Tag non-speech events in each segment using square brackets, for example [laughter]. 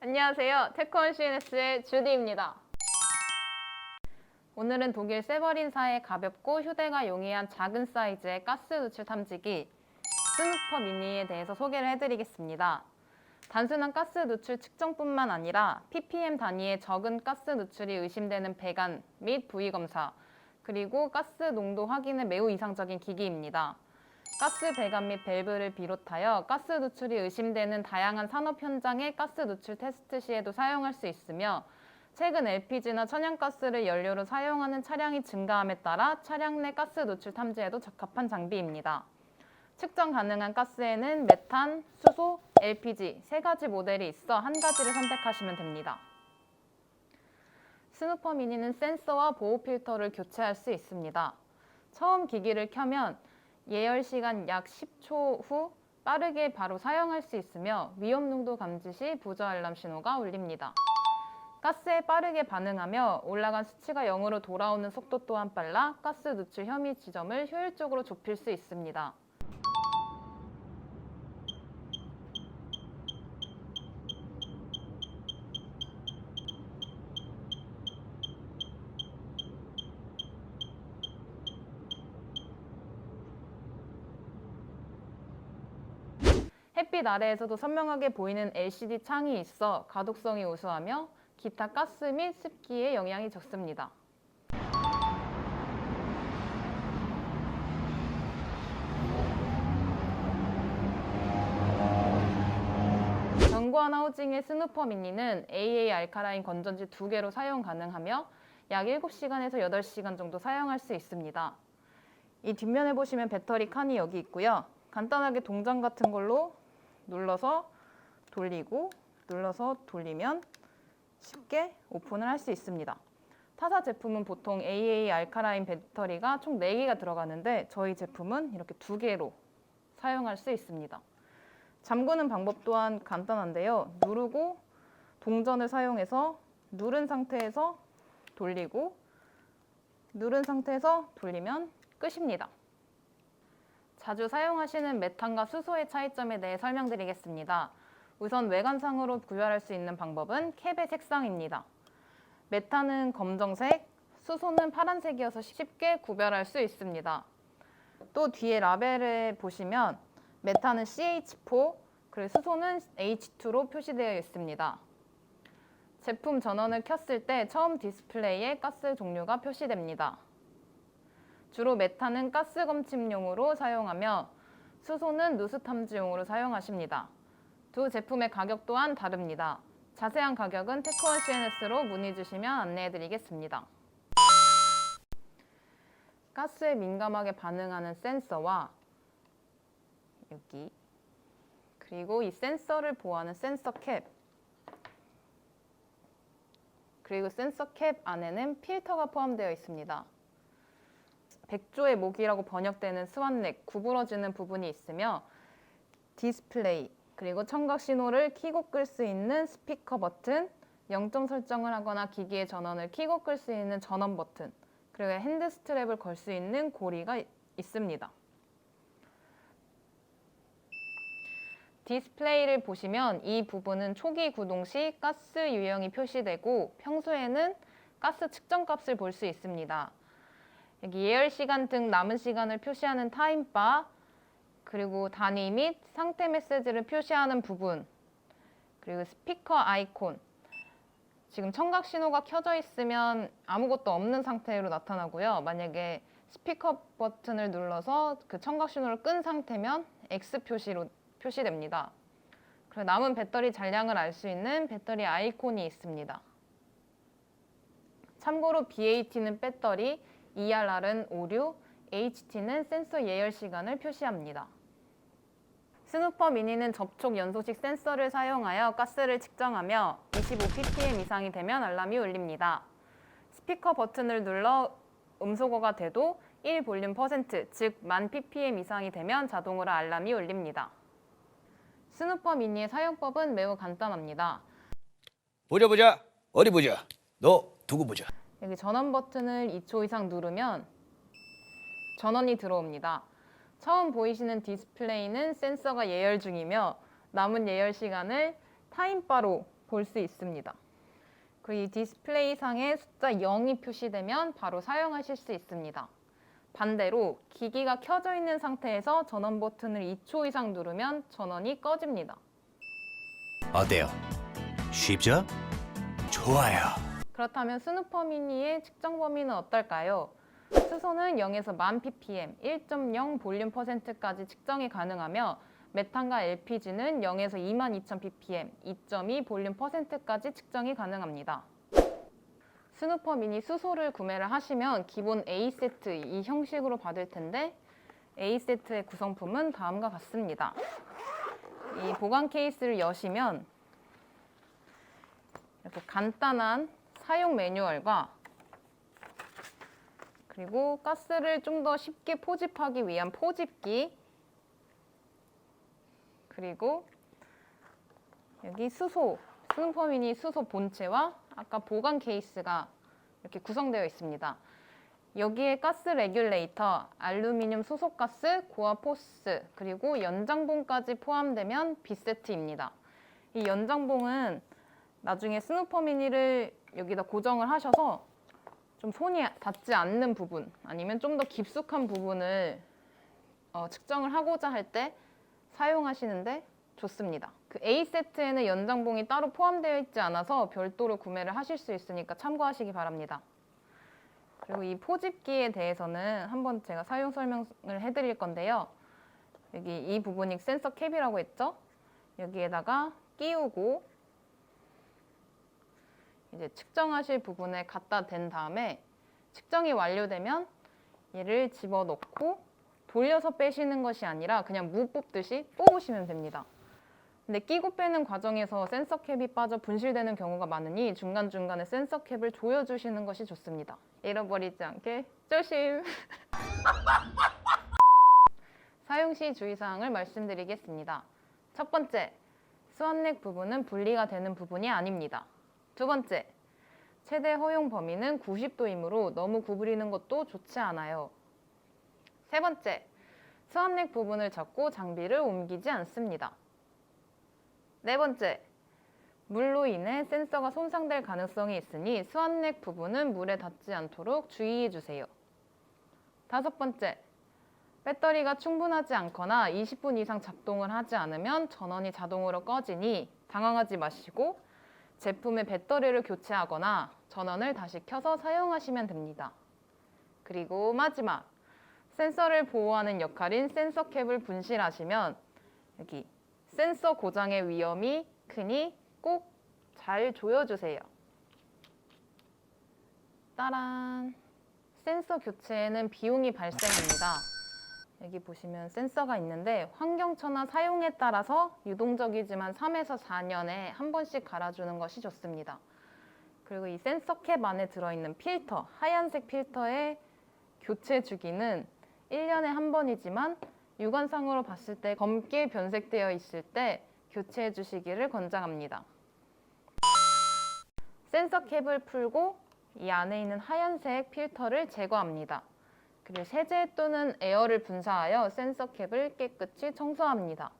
안녕하세요. 테크원 CNS의 주디입니다. 오늘은 독일 세버린사의 가볍고 휴대가 용이한 작은 사이즈의 가스 누출 탐지기 스누퍼 미니에 대해서 소개를 해드리겠습니다. 단순한 가스 누출 측정뿐만 아니라 ppm 단위의 적은 가스 누출이 의심되는 배관 및 부위 검사, 그리고 가스 농도 확인에 매우 이상적인 기기입니다. 가스 배관 및 밸브를 비롯하여 가스 누출이 의심되는 다양한 산업 현장의 가스 누출 테스트 시에도 사용할 수 있으며 최근 LPG나 천연가스를 연료로 사용하는 차량이 증가함에 따라 차량 내 가스 누출 탐지에도 적합한 장비입니다. 측정 가능한 가스에는 메탄, 수소, LPG 세 가지 모델이 있어 한 가지를 선택하시면 됩니다. 스누퍼 미니는 센서와 보호 필터를 교체할 수 있습니다. 처음 기기를 켜면 예열 시간 약 10초 후 빠르게 바로 사용할 수 있으며 위험 농도 감지 시 부저 알람 신호가 울립니다. 가스에 빠르게 반응하며 올라간 수치가 0으로 돌아오는 속도 또한 빨라 가스 누출 혐의 지점을 효율적으로 좁힐 수 있습니다. 햇빛 아래에서도 선명하게 보이는 LCD 창이 있어 가독성이 우수하며 기타 가스 및 습기에 영향이 적습니다. 견고한 하우징의 스누퍼 미니는 AA 알카라인 건전지 두 개로 사용 가능하며 약 7시간에서 8시간 정도 사용할 수 있습니다. 이 뒷면에 보시면 배터리 칸이 여기 있고요. 간단하게 동전 같은 걸로 눌러서 돌리고 눌러서 돌리면 쉽게 오픈을 할 수 있습니다. 타사 제품은 보통 AA 알카라인 배터리가 총 4개가 들어가는데 저희 제품은 이렇게 두 개로 사용할 수 있습니다. 잠그는 방법 또한 간단한데요. 누르고 동전을 사용해서 누른 상태에서 돌리고 누른 상태에서 돌리면 끝입니다. 자주 사용하시는 메탄과 수소의 차이점에 대해 설명드리겠습니다. 우선 외관상으로 구별할 수 있는 방법은 캡의 색상입니다. 메탄은 검정색, 수소는 파란색이어서 쉽게 구별할 수 있습니다. 또 뒤에 라벨을 보시면 메탄은 CH4, 그리고 수소는 H2로 표시되어 있습니다. 제품 전원을 켰을 때 처음 디스플레이에 가스 종류가 표시됩니다. 주로 메탄은 가스 검침용으로 사용하며 수소는 누수 탐지용으로 사용하십니다. 두 제품의 가격 또한 다릅니다. 자세한 가격은 테크원 CNS로 문의 주시면 안내해 드리겠습니다. 가스에 민감하게 반응하는 센서와 여기 그리고 이 센서를 보호하는 센서 캡 그리고 센서 캡 안에는 필터가 포함되어 있습니다. 백조의 목이라고 번역되는 스완넥 구부러지는 부분이 있으며 디스플레이 그리고 청각 신호를 키고 끌 수 있는 스피커 버튼 0점 설정을 하거나 기기의 전원을 키고 끌 수 있는 전원 버튼 그리고 핸드 스트랩을 걸 수 있는 고리가 있습니다. 디스플레이를 보시면 이 부분은 초기 구동 시 가스 유형이 표시되고 평소에는 가스 측정 값을 볼 수 있습니다. 여기 예열 시간 등 남은 시간을 표시하는 타임바 그리고 단위 및 상태 메시지를 표시하는 부분 그리고 스피커 아이콘 지금 청각 신호가 켜져 있으면 아무것도 없는 상태로 나타나고요. 만약에 스피커 버튼을 눌러서 그 청각 신호를 끈 상태면 X 표시로 표시됩니다. 그리고 남은 배터리 잔량을 알 수 있는 배터리 아이콘이 있습니다. 참고로 BAT는 배터리, ERR은 오류, HT는 센서 예열 시간을 표시합니다. 스누퍼 미니는 접촉 연소식 센서를 사용하여 가스를 측정하며 25ppm 이상이 되면 알람이 울립니다. 스피커 버튼을 눌러 음소거가 돼도 1 볼륨 퍼센트, 즉만 ppm 이상이 되면 자동으로 알람이 울립니다. 스누퍼 미니의 사용법은 매우 간단합니다. 보자 보자 어디 보자 너 두고 보자 여기 전원 버튼을 2초 이상 누르면 전원이 들어옵니다. 처음 보이시는 디스플레이는 센서가 예열 중이며 남은 예열 시간을 타임바로 볼 수 있습니다. 그리고 이 디스플레이 상에 숫자 0이 표시되면 바로 사용하실 수 있습니다. 반대로 기기가 켜져 있는 상태에서 전원 버튼을 2초 이상 누르면 전원이 꺼집니다. 어때요? 쉽죠? 좋아요. 그렇다면 스누퍼 미니의 측정 범위는 어떨까요? 수소는 0에서 1000 ppm, 1.0 볼륨 퍼센트까지 측정이 가능하며 메탄과 LPG는 0에서 22,000 ppm, 2.2 볼륨 퍼센트까지 측정이 가능합니다. 스누퍼 미니 수소를 구매를 하시면 기본 A 세트 이 형식으로 받을 텐데 A 세트의 구성품은 다음과 같습니다. 이 보관 케이스를 여시면 이렇게 간단한 사용 매뉴얼과 그리고 가스를 좀 더 쉽게 포집하기 위한 포집기 그리고 여기 수소 스누퍼미니 수소 본체와 아까 보관 케이스가 이렇게 구성되어 있습니다. 여기에 가스 레귤레이터, 알루미늄 소속가스, 고압 포스, 그리고 연장봉까지 포함되면 B세트입니다. 이 연장봉은 나중에 스누퍼 미니를 여기다 고정을 하셔서 좀 손이 닿지 않는 부분 아니면 좀 더 깊숙한 부분을 어, 측정을 하고자 할 때 사용하시는데 좋습니다. 그 A 세트에는 연장봉이 따로 포함되어 있지 않아서 별도로 구매를 하실 수 있으니까 참고하시기 바랍니다. 그리고 이 포집기에 대해서는 한번 제가 사용 설명을 해드릴 건데요. 여기 이 부분이 센서 캡이라고 했죠? 여기에다가 끼우고 이제 측정하실 부분에 갖다 댄 다음에 측정이 완료되면 얘를 집어넣고 돌려서 빼시는 것이 아니라 그냥 무 뽑듯이 뽑으시면 됩니다. 근데 끼고 빼는 과정에서 센서 캡이 빠져 분실되는 경우가 많으니 중간중간에 센서 캡을 조여주시는 것이 좋습니다. 잃어버리지 않게 조심! [laughs] 사용 시 주의사항을 말씀드리겠습니다. 첫 번째, 수압넥 부분은 분리가 되는 부분이 아닙니다. 두 번째, 최대 허용 범위는 90도이므로 너무 구부리는 것도 좋지 않아요. 세 번째, 수압넥 부분을 잡고 장비를 옮기지 않습니다. 네 번째, 물로 인해 센서가 손상될 가능성이 있으니 수압넥 부분은 물에 닿지 않도록 주의해 주세요. 다섯 번째, 배터리가 충분하지 않거나 20분 이상 작동을 하지 않으면 전원이 자동으로 꺼지니 당황하지 마시고 제품의 배터리를 교체하거나 전원을 다시 켜서 사용하시면 됩니다. 그리고 마지막, 센서를 보호하는 역할인 센서 캡을 분실하시면 여기 센서 고장의 위험이 크니 꼭 잘 조여주세요. 따란! 센서 교체에는 비용이 발생합니다. 여기 보시면 센서가 있는데 환경처나 사용에 따라서 유동적이지만 3에서 4년에 한 번씩 갈아주는 것이 좋습니다. 그리고 이 센서 캡 안에 들어있는 필터, 하얀색 필터의 교체 주기는 1년에 한 번이지만 육안상으로 봤을 때 검게 변색되어 있을 때 교체해 주시기를 권장합니다. 센서 캡을 풀고 이 안에 있는 하얀색 필터를 제거합니다. 그리고 세제 또는 에어를 분사하여 센서 캡을 깨끗이 청소합니다.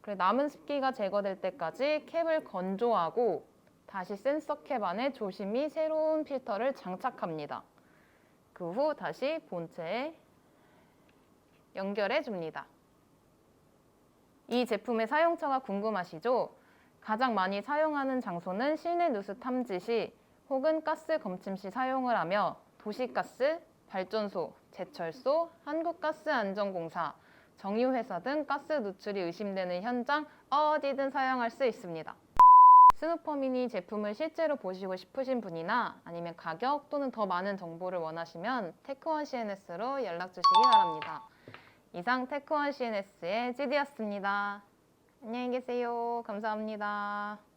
그리고 남은 습기가 제거될 때까지 캡을 건조하고 다시 센서 캡 안에 조심히 새로운 필터를 장착합니다. 그 후 다시 본체에 연결해 줍니다. 이 제품의 사용처가 궁금하시죠? 가장 많이 사용하는 장소는 실내 누수 탐지 시 혹은 가스 검침 시 사용을 하며 도시가스, 발전소, 제철소, 한국가스안전공사, 정유회사 등 가스 누출이 의심되는 현장 어디든 사용할 수 있습니다. 스누퍼미니 제품을 실제로 보시고 싶으신 분이나 아니면 가격 또는 더 많은 정보를 원하시면 테크원 CNS로 연락 주시기 바랍니다. 이상 테크원 CNS의 GD였습니다. 안녕히 계세요. 감사합니다.